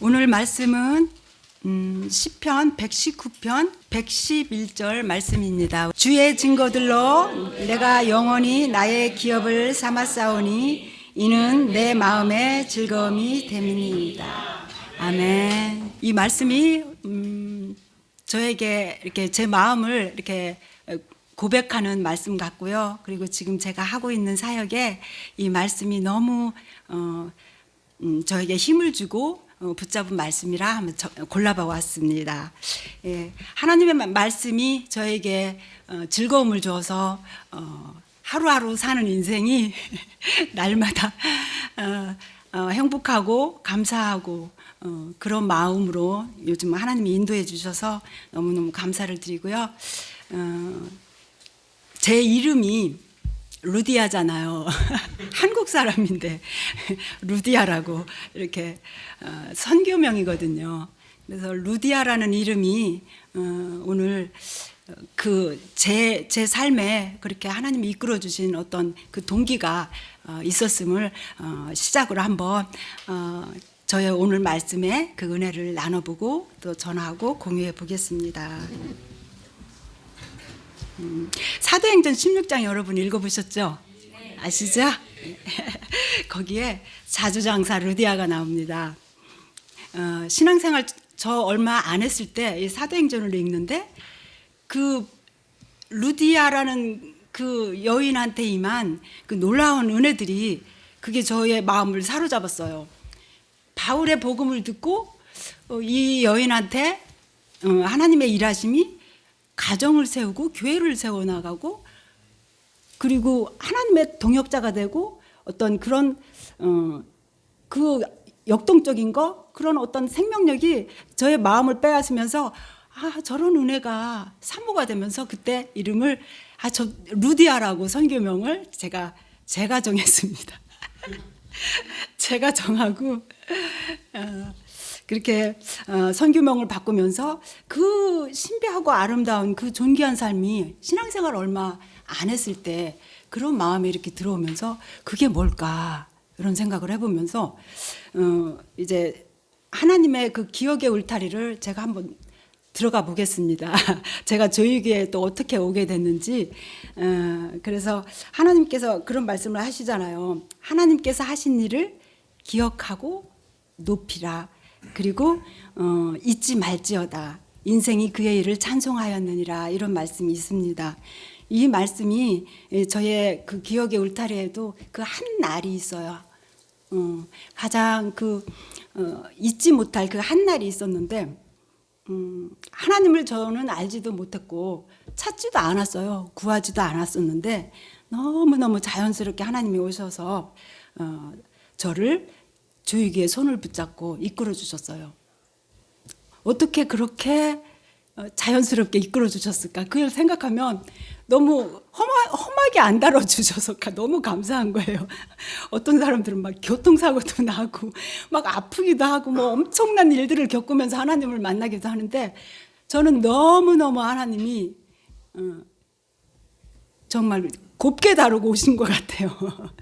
오늘 말씀은 음, 시편 119편 111절 말씀입니다. 주의 증거들로 내가 영원히 나의 기업을 삼았사오니 이는 내 마음의 즐거움이 됨이니이다. 아멘. 이 말씀이 음, 저에게 이렇게 제 마음을 이렇게 고백하는 말씀 같고요. 그리고 지금 제가 하고 있는 사역에 이 말씀이 너무 어, 음, 저에게 힘을 주고 어, 붙잡은 말씀이라 한번 저- 골라봐 왔습니다. 예, 하나님의 마- 말씀이 저에게 어, 즐거움을 줘서 어, 하루하루 사는 인생이 날마다 어, 어, 행복하고 감사하고 어, 그런 마음으로 요즘 하나님이 인도해 주셔서 너무너무 감사를 드리고요. 어, 제 이름이 루디아잖아요. 한국 사람인데 루디아라고 이렇게 어, 선교명이거든요. 그래서 루디아라는 이름이 어, 오늘 그제제 삶에 그렇게 하나님이 이끌어 주신 어떤 그 동기가 어, 있었음을 어, 시작으로 한번 어, 저의 오늘 말씀에 그 은혜를 나눠보고 또 전하고 공유해 보겠습니다. 사도행전 16장 여러분 읽어보셨죠? 아시죠? 거기에 자주장사 루디아가 나옵니다. 어, 신앙생활 저 얼마 안 했을 때 이 사도행전을 읽는데 그 루디아라는 그 여인한테 임한 그 놀라운 은혜들이 그게 저의 마음을 사로잡았어요. 바울의 복음을 듣고 어, 이 여인한테 어, 하나님의 일하심이 가정을 세우고 교회를 세워 나가고 그리고 하나님의 동역자가 되고 어떤 그런 어, 그 역동적인 거 그런 어떤 생명력이 저의 마음을 빼앗으면서 아 저런 은혜가 사모가 되면서 그때 이름을 아 저 루디아라고 선교명을 제가 제가 정했습니다. 제가 정하고 어, 그렇게 어, 선교명을 바꾸면서 그 신비하고 아름다운 그 존귀한 삶이 신앙생활 얼마 안 했을 때 그런 마음이 이렇게 들어오면서 그게 뭘까 이런 생각을 해보면서 어, 이제 하나님의 그 기억의 울타리를 제가 한번 들어가 보겠습니다. 제가 저희에게 또 어떻게 오게 됐는지 어, 그래서 하나님께서 그런 말씀을 하시잖아요. 하나님께서 하신 일을 기억하고 높이라. 그리고 어, 잊지 말지어다. 인생이 그의 일을 찬송하였느니라 이런 말씀이 있습니다. 이 말씀이 예, 저의 그 기억의 울타리에도 그 한 날이 있어요. 어, 가장 그 어, 잊지 못할 그 한 날이 있었는데 음, 하나님을 저는 알지도 못했고 찾지도 않았어요. 구하지도 않았었는데 너무너무 자연스럽게 하나님이 오셔서 어, 저를 주위기에 손을 붙잡고 이끌어 주셨어요. 어떻게 그렇게 어, 자연스럽게 이끌어 주셨을까? 그걸 생각하면 너무 험하, 험하 게 안 다뤄 주셔서 너무 감사한 거예요. 어떤 사람들은 막 교통사고도 나고 막 아프기도 하고 뭐 엄청난 일들을 겪으면서 하나님을 만나기도 하는데 저는 너무너무 하나님이 어, 정말 곱게 다루고 오신 것 같아요.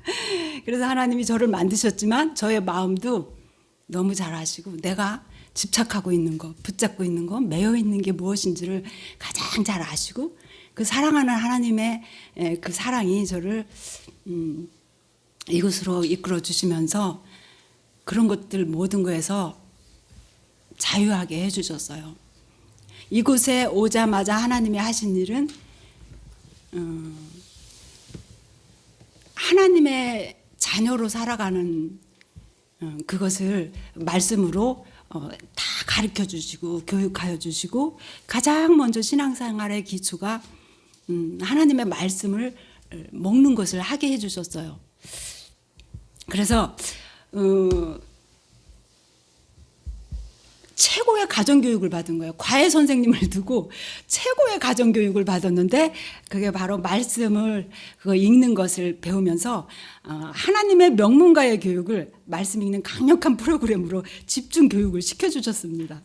그래서 하나님이 저를 만드셨지만 저의 마음도 너무 잘 아시고 내가 집착하고 있는 거, 붙잡고 있는 거, 매여 있는 게 무엇인지를 가장 잘 아시고 그 사랑하는 하나님의 에, 그 사랑이 저를 음, 이곳으로 이끌어 주시면서 그런 것들 모든 거에서 자유하게 해주셨어요. 이곳에 오자마자 하나님이 하신 일은 음, 하나님의 자녀로 살아가는 어, 그것을 말씀으로 어, 다 가르쳐 주시고 교육하여 주시고 가장 먼저 신앙생활의 기초가 음, 하나님의 말씀을 어, 먹는 것을 하게 해 주셨어요. 그래서 어, 최고의 가정교육을 받은 거예요. 과외 선생님을 두고 최고의 가정교육을 받았는데 그게 바로 말씀을 그거 읽는 것을 배우면서 어, 하나님의 명문가의 교육을 말씀 읽는 강력한 프로그램으로 집중 교육을 시켜주셨습니다.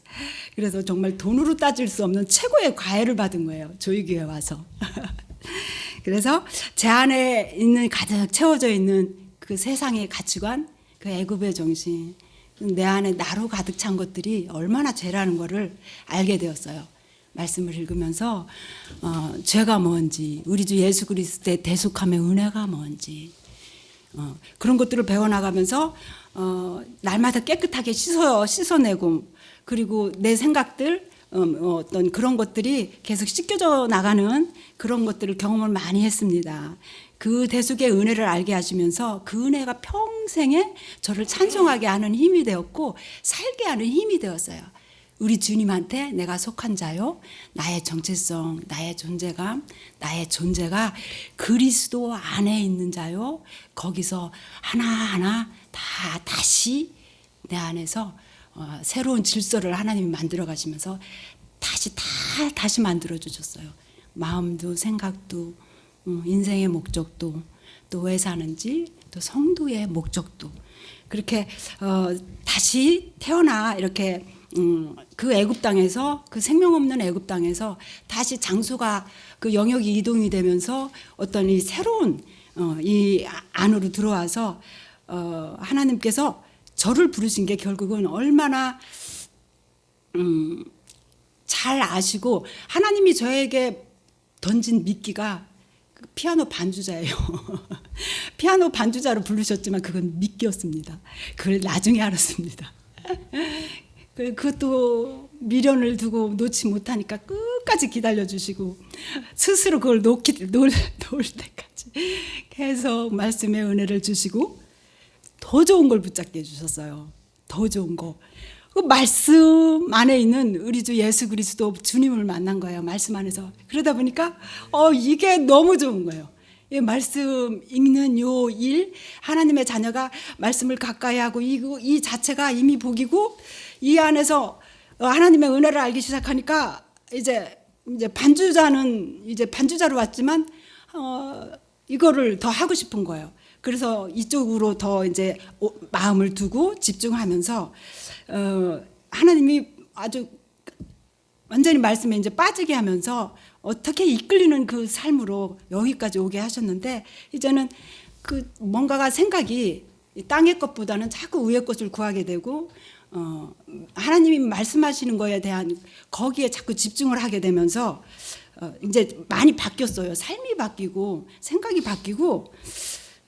그래서 정말 돈으로 따질 수 없는 최고의 과외를 받은 거예요. 조이교회 와서. 그래서 제 안에 있는 가득 채워져 있는 그 세상의 가치관, 그 애굽의 정신, 내 안에 나로 가득 찬 것들이 얼마나 죄라는 것을 알게 되었어요. 말씀을 읽으면서 어, 죄가 뭔지 우리 주 예수 그리스도의 대속함의 은혜가 뭔지 어, 그런 것들을 배워나가면서 어, 날마다 깨끗하게 씻어 씻어내고 그리고 내 생각들 음, 어, 어떤 그런 것들이 계속 씻겨져 나가는 그런 것들을 경험을 많이 했습니다. 그 대속의 은혜를 알게 하시면서 그 은혜가 평생에 저를 찬송하게 하는 힘이 되었고 살게 하는 힘이 되었어요. 우리 주님한테 내가 속한 자요, 나의 정체성, 나의 존재감, 나의 존재가 그리스도 안에 있는 자요, 거기서 하나하나 다 다시 내 안에서 어, 새로운 질서를 하나님이 만들어 가시면서 다시 다 다시 만들어 주셨어요. 마음도 생각도 음, 인생의 목적도 또 왜 사는지 또 성도의 목적도. 그렇게 어, 다시 태어나 이렇게 음, 그 애굽 땅에서 그 생명 없는 애굽 땅에서 다시 장소가 그 영역이 이동이 되면서 어떤 이 새로운 어, 이 안으로 들어와서 어, 하나님께서 저를 부르신 게 결국은 얼마나 음, 잘 아시고 하나님이 저에게 던진 미끼가 그 피아노 반주자예요. 피아노 반주자로 부르셨지만 그건 미끼였습니다. 그걸 나중에 알았습니다. 그- 그것도 미련을 두고 놓지 못하니까 끝까지 기다려 주시고 스스로 그걸 놓기 놓을, 놓을 때까지 계속 말씀의 은혜를 주시고 더 좋은 걸 붙잡게 해주셨어요. 더 좋은 거. 그 말씀 안에 있는 우리 주 예수 그리스도 주님을 만난 거예요. 말씀 안에서. 그러다 보니까 어 이게 너무 좋은 거예요. 이 말씀 읽는 요 일, 하나님의 자녀가 말씀을 가까이 하고 이, 이 자체가 이미 복이고 이 안에서 어, 하나님의 은혜를 알기 시작하니까 이제 이제 반주자는 이제 반주자로 왔지만 어, 이거를 더 하고 싶은 거예요. 그래서 이쪽으로 더 이제 오- 마음을 두고 집중하면서 어, 하나님이 아주 완전히 말씀에 이제 빠지게 하면서 어떻게 이끌리는 그 삶으로 여기까지 오게 하셨는데 이제는 그 뭔가가 생각이 이 땅의 것보다는 자꾸 위의 것을 구하게 되고 어, 하나님이 말씀하시는 거에 대한 거기에 자꾸 집중을 하게 되면서 어, 이제 많이 바뀌었어요. 삶이 바뀌고 생각이 바뀌고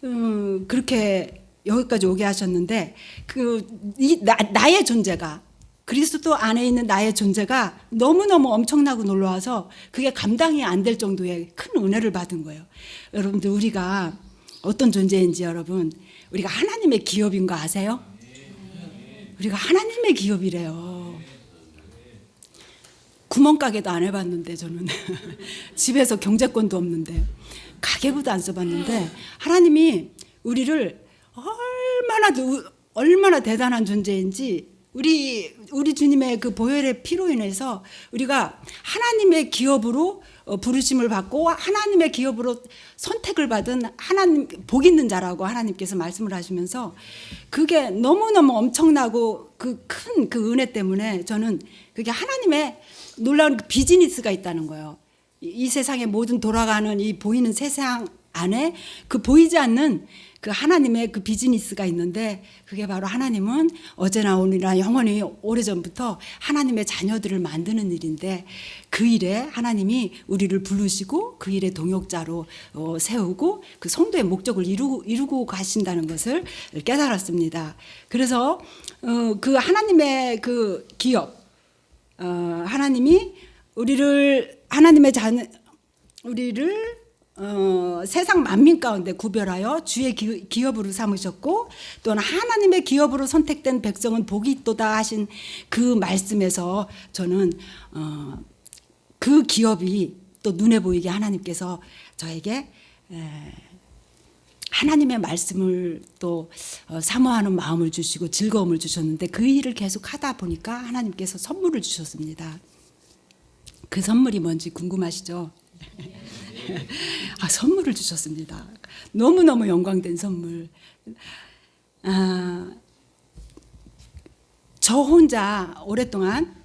음, 그렇게 여기까지 오게 하셨는데 그이 나의 존재가 그리스도 안에 있는 나의 존재가 너무너무 엄청나고 놀라워서 그게 감당이 안 될 정도의 큰 은혜를 받은 거예요. 여러분들 우리가 어떤 존재인지 여러분 우리가 하나님의 기업인 거 아세요? 우리가 하나님의 기업이래요. 구멍가게도 안 해봤는데 저는 집에서 경제권도 없는데 가계부도 안 써봤는데 하나님이 우리를 얼마나 누- 얼마나 대단한 존재인지 우리 우리 주님의 그 보혈의 피로 인해서 우리가 하나님의 기업으로 어, 부르심을 받고 하나님의 기업으로 선택을 받은 하나님 복 있는 자라고 하나님께서 말씀을 하시면서 그게 너무너무 엄청나고 그 큰그 은혜 때문에 저는 그게 하나님의 놀라운 그 비즈니스가 있다는 거예요. 이, 이 세상의 모든 돌아가는 이 보이는 세상 안에 그 보이지 않는 그 하나님의 그 비즈니스가 있는데 그게 바로 하나님은 어제나 오늘이나 영원히 오래전부터 하나님의 자녀들을 만드는 일인데 그 일에 하나님이 우리를 부르시고 그 일의 동역자로 어, 세우고 그 성도의 목적을 이루고, 이루고 가신다는 것을 깨달았습니다. 그래서 어, 그 하나님의 그 기업 어, 하나님이 우리를 하나님의 자녀 우리를 어, 세상 만민 가운데 구별하여 주의 기, 기업으로 삼으셨고 또는 하나님의 기업으로 선택된 백성은 복이 있도다 하신 그 말씀에서 저는 어, 그 기업이 또 눈에 보이게 하나님께서 저에게 에, 하나님의 말씀을 또 어, 사모하는 마음을 주시고 즐거움을 주셨는데 그 일을 계속 하다 보니까 하나님께서 선물을 주셨습니다. 그 선물이 뭔지 궁금하시죠? 아, 선물을 주셨습니다. 너무너무 영광된 선물. 아, 저 혼자 오랫동안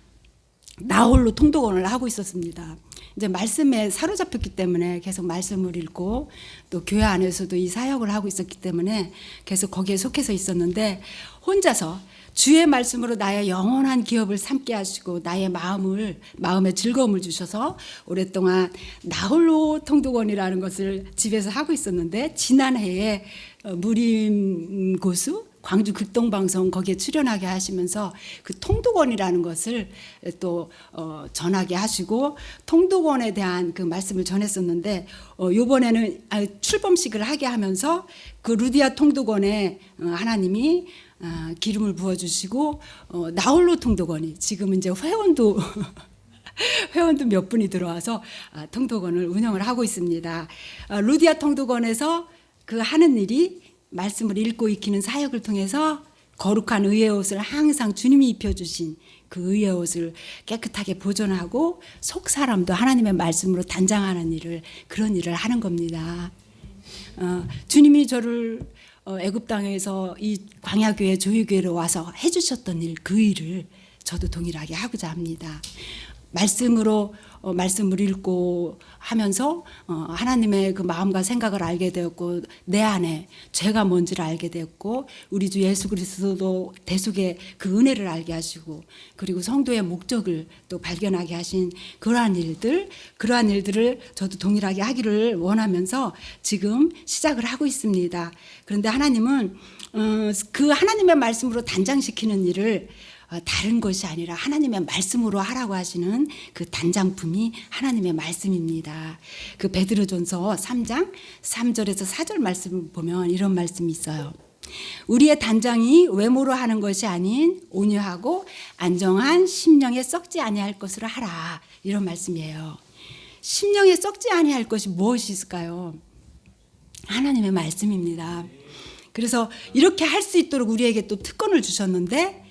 나 홀로 통독원을 하고 있었습니다. 이제 말씀에 사로잡혔기 때문에 계속 말씀을 읽고 또 교회 안에서도 이 사역을 하고 있었기 때문에 계속 거기에 속해서 있었는데 혼자서 주의 말씀으로 나의 영원한 기업을 삼게 하시고 나의 마음을 마음의 즐거움을 주셔서 오랫동안 나홀로 통독원이라는 것을 집에서 하고 있었는데 지난해에 어, 무림 고수 광주 극동방송 거기에 출연하게 하시면서 그 통독원이라는 것을 또 어, 전하게 하시고 통독원에 대한 그 말씀을 전했었는데 어, 요번에는 아, 출범식을 하게 하면서 그 루디아 통독원에 어, 하나님이 아, 기름을 부어주시고 어, 나홀로 통독원이 지금 이제 회원도 회원도 몇 분이 들어와서 아, 통독원을 운영을 하고 있습니다. 아, 루디아 통독원에서 그 하는 일이 말씀을 읽고 익히는 사역을 통해서 거룩한 의의 옷을 항상 주님이 입혀주신 그 의의 옷을 깨끗하게 보존하고 속 사람도 하나님의 말씀으로 단장하는 일을 그런 일을 하는 겁니다. 어, 주님이 저를 어, 애굽 땅에서 이 광야교회 조유교회로 와서 해주셨던 일 그 일을 저도 동일하게 하고자 합니다. 말씀으로 어, 말씀을 읽고 하면서 어, 하나님의 그 마음과 생각을 알게 되었고 내 안에 죄가 뭔지를 알게 되었고 우리 주 예수 그리스도도 대속의 그 은혜를 알게 하시고 그리고 성도의 목적을 또 발견하게 하신 그러한 일들 그러한 일들을 저도 동일하게 하기를 원하면서 지금 시작을 하고 있습니다. 그런데 하나님은 어, 그 하나님의 말씀으로 단장시키는 일을 어, 다른 것이 아니라 하나님의 말씀으로 하라고 하시는 그 단장품이 하나님의 말씀입니다. 그 베드로전서 3장 3절에서 4절 말씀을 보면 이런 말씀이 있어요. 우리의 단장이 외모로 하는 것이 아닌 온유하고 안정한 심령에 썩지 아니할 것으로 하라. 이런 말씀이에요. 심령에 썩지 아니할 것이 무엇이 있을까요? 하나님의 말씀입니다. 그래서 이렇게 할 수 있도록 우리에게 또 특권을 주셨는데 아,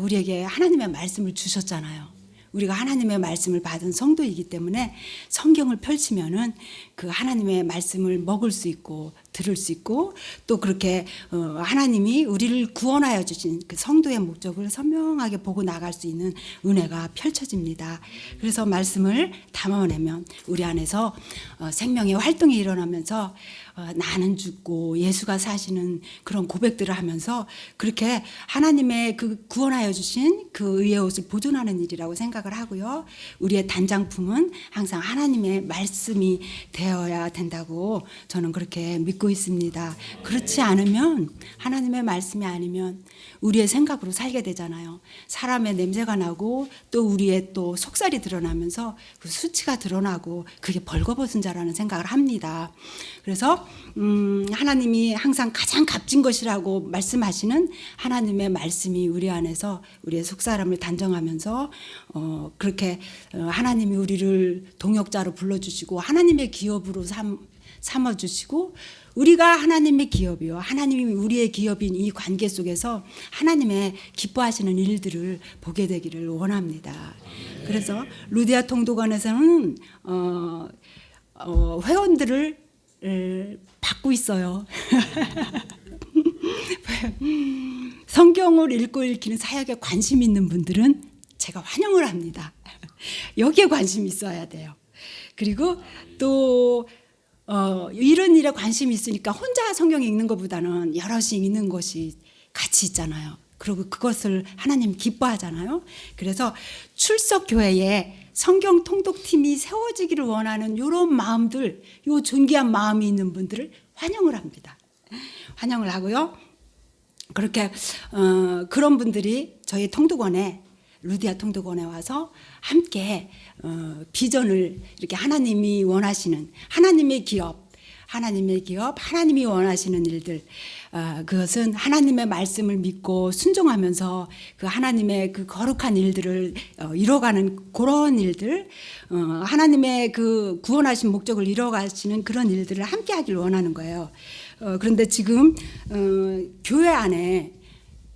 우리에게 하나님의 말씀을 주셨잖아요. 우리가 하나님의 말씀을 받은 성도이기 때문에 성경을 펼치면은 그 하나님의 말씀을 먹을 수 있고 들을 수 있고 또 그렇게 어, 하나님이 우리를 구원하여 주신 그 성도의 목적을 선명하게 보고 나갈 수 있는 은혜가 펼쳐집니다. 그래서 말씀을 담아내면 우리 안에서 어, 생명의 활동이 일어나면서 어, 나는 죽고 예수가 사시는 그런 고백들을 하면서 그렇게 하나님의 그 구원하여 주신 그 의의 옷을 보존하는 일이라고 생각을 하고요. 우리의 단장품은 항상 하나님의 말씀이 되 어야 된다고 저는 그렇게 믿고 있습니다. 그렇지 않으면 하나님의 말씀이 아니면 우리의 생각으로 살게 되잖아요. 사람의 냄새가 나고 또 우리의 또 속살이 드러나면서 그 수치가 드러나고 그게 벌거벗은 자라는 생각을 합니다. 그래서 음, 하나님이 항상 가장 값진 것이라고 말씀하시는 하나님의 말씀이 우리 안에서 우리의 속사람을 단정하면서 어, 그렇게 어, 하나님이 우리를 동역자로 불러주시고 하나님의 기업 으로 삼, 삼아주시고 우리가 하나님의 기업이요. 하나님이 우리의 기업인 이 관계 속에서 하나님의 기뻐하시는 일들을 보게 되기를 원합니다. 그래서 루디아 통도관에서는 어, 어, 회원들을 에, 받고 있어요. 성경을 읽고 읽히는 사역에 관심 있는 분들은 제가 환영을 합니다. 여기에 관심 있어야 돼요. 그리고 또 어, 이런 일에 관심이 있으니까 혼자 성경 읽는 것보다는 여럿이 읽는 것이 같이 있잖아요. 그리고 그것을 하나님 기뻐하잖아요. 그래서 출석 교회에 성경 통독팀이 세워지기를 원하는 이런 마음들, 요 존귀한 마음이 있는 분들을 환영을 합니다. 환영을 하고요. 그렇게 어, 그런 분들이 저희 통독원에 루디아 통독원에 와서 함께 어, 비전을 이렇게 하나님이 원하시는 하나님의 기업, 하나님의 기업, 하나님이 원하시는 일들, 어, 그것은 하나님의 말씀을 믿고 순종하면서 그 하나님의 그 거룩한 일들을 어, 이뤄가는 그런 일들, 어, 하나님의 그 구원하신 목적을 이뤄가시는 그런 일들을 함께 하기를 원하는 거예요. 어, 그런데 지금 어, 교회 안에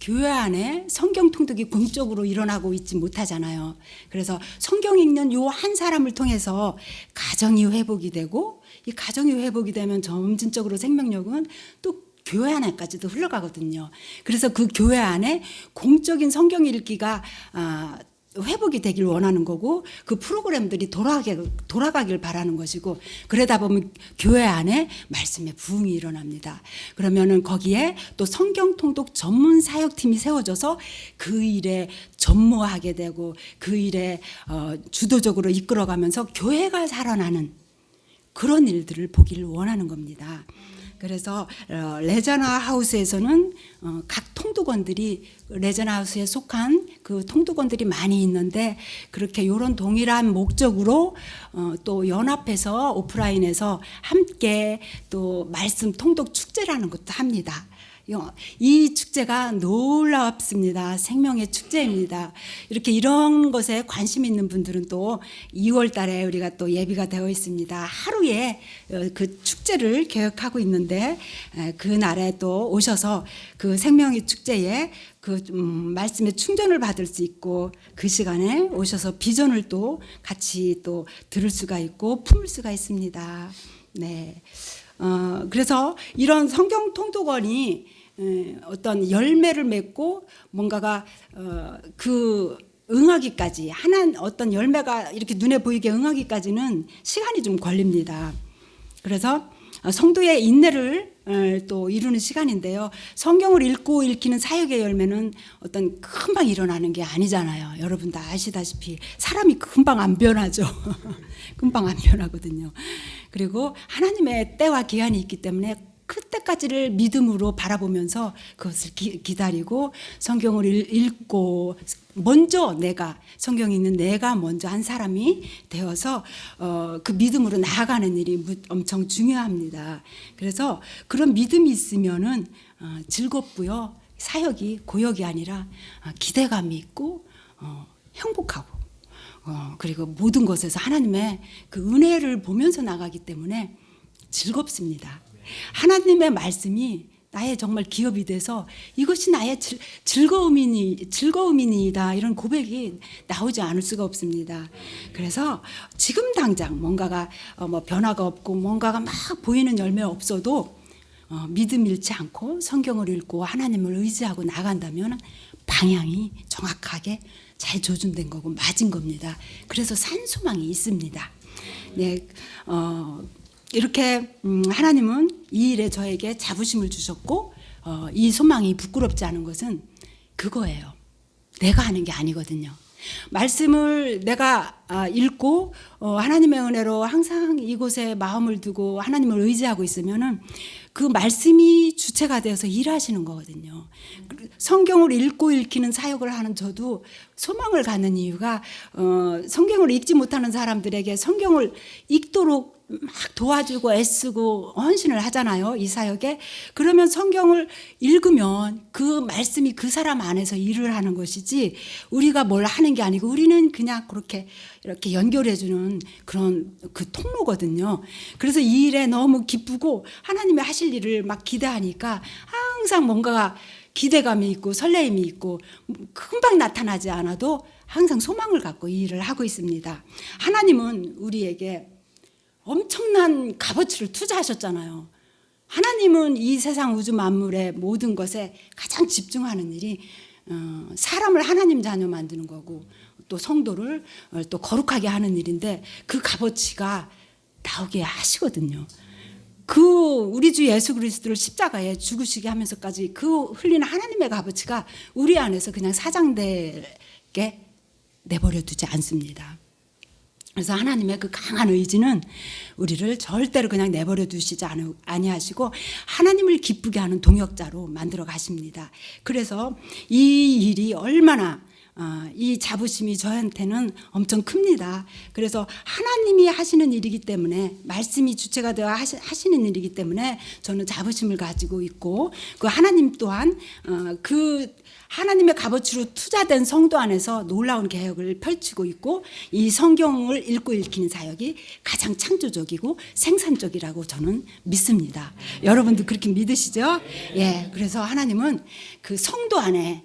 교회 안에 성경 통독이 공적으로 일어나고 있지 못하잖아요. 그래서 성경 읽는 요 한 사람을 통해서 가정이 회복이 되고 이 가정이 회복이 되면 점진적으로 생명력은 또 교회 안에까지도 흘러가거든요. 그래서 그 교회 안에 공적인 성경 읽기가 아, 회복이 되길 원하는 거고 그 프로그램들이 돌아가게 돌아가길 바라는 것이고 그러다 보면 교회 안에 말씀의 부흥이 일어납니다. 그러면은 거기에 또 성경 통독 전문 사역팀이 세워져서 그 일에 전무하게 되고 그 일에 어, 주도적으로 이끌어가면서 교회가 살아나는 그런 일들을 보기를 원하는 겁니다. 그래서 어, 레저나 하우스에서는 어, 각 통두건들이 레저나 하우스에 속한 그 통두건들이 많이 있는데 그렇게 이런 동일한 목적으로 어, 또 연합해서 오프라인에서 함께 또 말씀 통독 축제라는 것도 합니다. 요- 이 축제가 놀랍습니다. 생명의 축제입니다. 이렇게 이런 것에 관심 있는 분들은 또 2월 달에 우리가 또 예비가 되어 있습니다. 하루에 어, 그 축제를 계획하고 있는데 에, 그 날에 또 오셔서 그 생명의 축제에 그 음, 말씀의 충전을 받을 수 있고 그 시간에 오셔서 비전을 또 같이 또 들을 수가 있고 품을 수가 있습니다. 네. 어, 그래서 이런 성경 통독원이 에, 어떤 열매를 맺고 뭔가가 어, 그 응하기까지 하나 어떤 열매가 이렇게 눈에 보이게 응하기까지는 시간이 좀 걸립니다. 그래서 어, 성도의 인내를 어, 또 이루는 시간인데요. 성경을 읽고 읽히는 사역의 열매는 어떤 금방 일어나는 게 아니잖아요. 여러분 다 아시다시피 사람이 금방 안 변하죠. 금방 안 변하거든요. 그리고 하나님의 때와 기한이 있기 때문에 그때까지를 믿음으로 바라보면서 그것을 기, 기다리고 성경을 읽- 읽고 먼저 내가 성경에 있는 내가 먼저 한 사람이 되어서 어, 그 믿음으로 나아가는 일이 무- 엄청 중요합니다. 그래서 그런 믿음이 있으면은 어, 즐겁고요 사역이 고역이 아니라 어, 기대감이 있고 어, 행복하고 어, 그리고 모든 것에서 하나님의 그 은혜를 보면서 나가기 때문에 즐겁습니다. 하나님의 말씀이 나의 정말 기업이 돼서 이것이 나의 즐, 즐거움이니 즐거움이니다 이런 고백이 나오지 않을 수가 없습니다. 그래서 지금 당장 뭔가가 어, 뭐 변화가 없고 뭔가가 막 보이는 열매 없어도 어, 믿음 잃지 않고 성경을 읽고 하나님을 의지하고 나간다면 방향이 정확하게 잘 조준된 거고 맞은 겁니다. 그래서 산소망이 있습니다. 네, 어, 이렇게 음, 하나님은 이 일에 저에게 자부심을 주셨고 어, 이 소망이 부끄럽지 않은 것은 그거예요. 내가 하는 게 아니거든요. 말씀을 내가 아, 읽고 어, 하나님의 은혜로 항상 이곳에 마음을 두고 하나님을 의지하고 있으면은 그 말씀이 주체가 되어서 일하시는 거거든요. 그 성경을 읽고 읽히는 사역을 하는 저도 소망을 갖는 이유가 어, 성경을 읽지 못하는 사람들에게 성경을 읽도록 막 도와주고 애쓰고 헌신을 하잖아요. 이 사역에. 그러면 성경을 읽으면 그 말씀이 그 사람 안에서 일을 하는 것이지 우리가 뭘 하는 게 아니고 우리는 그냥 그렇게 이렇게 연결해 주는 그런 그 통로거든요. 그래서 이 일에 너무 기쁘고 하나님의 하실 일을 막 기대하니까 항상 뭔가가 기대감이 있고 설레임이 있고 금방 나타나지 않아도 항상 소망을 갖고 이 일을 하고 있습니다. 하나님은 우리에게 엄청난 값어치를 투자하셨잖아요. 하나님은 이 세상 우주 만물의 모든 것에 가장 집중하는 일이 어, 사람을 하나님 자녀 만드는 거고 또 성도를 어, 또 거룩하게 하는 일인데 그 값어치가 나오게 하시거든요. 그 우리 주 예수 그리스도를 십자가에 죽으시게 하면서까지 그 흘리는 하나님의 값어치가 우리 안에서 그냥 사장되게 내버려 두지 않습니다. 그래서 하나님의 그 강한 의지는 우리를 절대로 그냥 내버려 두시지 않- 아니하시고 하나님을 기쁘게 하는 동역자로 만들어 가십니다. 그래서 이 일이 얼마나 어, 이 자부심이 저한테는 엄청 큽니다. 그래서 하나님이 하시는 일이기 때문에 말씀이 주체가 되어 하시, 하시는 일이기 때문에 저는 자부심을 가지고 있고 그 하나님 또한 어, 그 하나님의 값어치로 투자된 성도 안에서 놀라운 개혁을 펼치고 있고 이 성경을 읽고 읽히는 사역이 가장 창조적이고 생산적이라고 저는 믿습니다. 여러분도 그렇게 믿으시죠? 예. 그래서 하나님은 그 성도 안에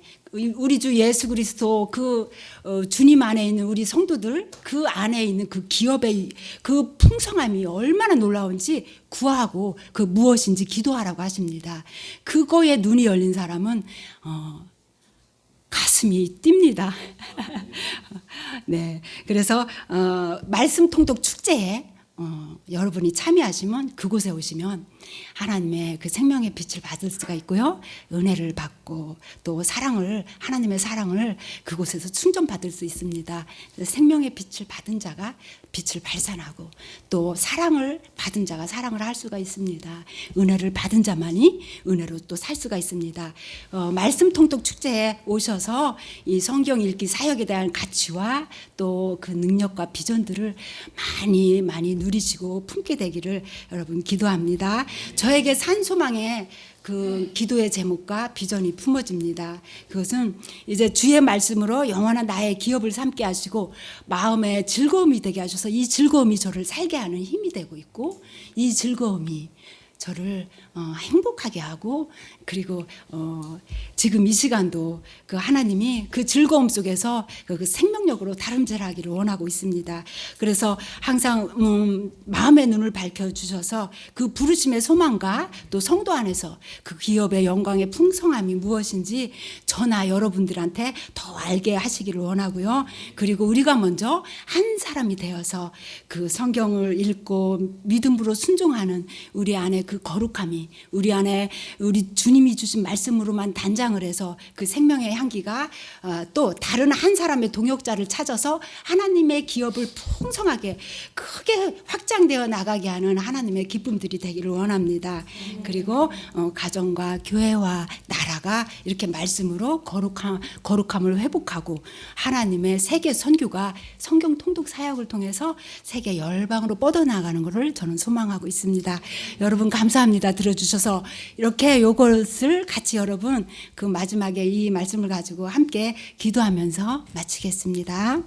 우리 주 예수 그리스도 그 어, 주님 안에 있는 우리 성도들 그 안에 있는 그 기업의 그 풍성함이 얼마나 놀라운지 구하고 그 무엇인지 기도하라고 하십니다. 그거에 눈이 열린 사람은 어, 가슴이 뜁니다. 네. 그래서 어, 말씀 통독 축제에 어, 여러분이 참여하시면 그곳에 오시면 하나님의 그 생명의 빛을 받을 수가 있고요. 은혜를 받고 또 사랑을 하나님의 사랑을 그곳에서 충전받을 수 있습니다. 생명의 빛을 받은 자가 빛을 발산하고 또 사랑을 받은 자가 사랑을 할 수가 있습니다. 은혜를 받은 자만이 은혜로 또 살 수가 있습니다. 어, 말씀 통독 축제에 오셔서 이 성경 읽기 사역에 대한 가치와 또 그 능력과 비전들을 많이 많이 누리시고 품게 되기를 여러분 기도합니다. 저에게 산소망의 그 기도의 제목과 비전이 품어집니다. 그것은 이제 주의 말씀으로 영원한 나의 기업을 삼게 하시고 마음에 즐거움이 되게 하셔서 이 즐거움이 저를 살게 하는 힘이 되고 있고 이 즐거움이 저를 어, 행복하게 하고 그리고 어, 지금 이 시간도 그 하나님이 그 즐거움 속에서 그, 그 생명력으로 다름질하기를 원하고 있습니다. 그래서 항상 음, 마음의 눈을 밝혀 주셔서 그 부르심의 소망과 또 성도 안에서 그 기업의 영광의 풍성함이 무엇인지 저나 여러분들한테 더 알게 하시기를 원하고요. 그리고 우리가 먼저 한 사람이 되어서 그 성경을 읽고 믿음으로 순종하는 우리 안에 그 거룩함이 우리 안에 우리 주님이 주신 말씀으로만 단장을 해서 그 생명의 향기가 어, 또 다른 한 사람의 동역자를 찾아서 하나님의 기업을 풍성하게 크게 확장되어 나가게 하는 하나님의 기쁨들이 되기를 원합니다. 그리고 어, 가정과 교회와 나라가 이렇게 말씀으로 거룩함, 거룩함을 회복하고 하나님의 세계 선교가 성경 통독 사역을 통해서 세계 열방으로 뻗어나가는 것을 저는 소망하고 있습니다. 여러분 감사합니다. 들어주셔서 이렇게 요것을 같이 여러분 그 마지막에 이 말씀을 가지고 함께 기도하면서 마치겠습니다.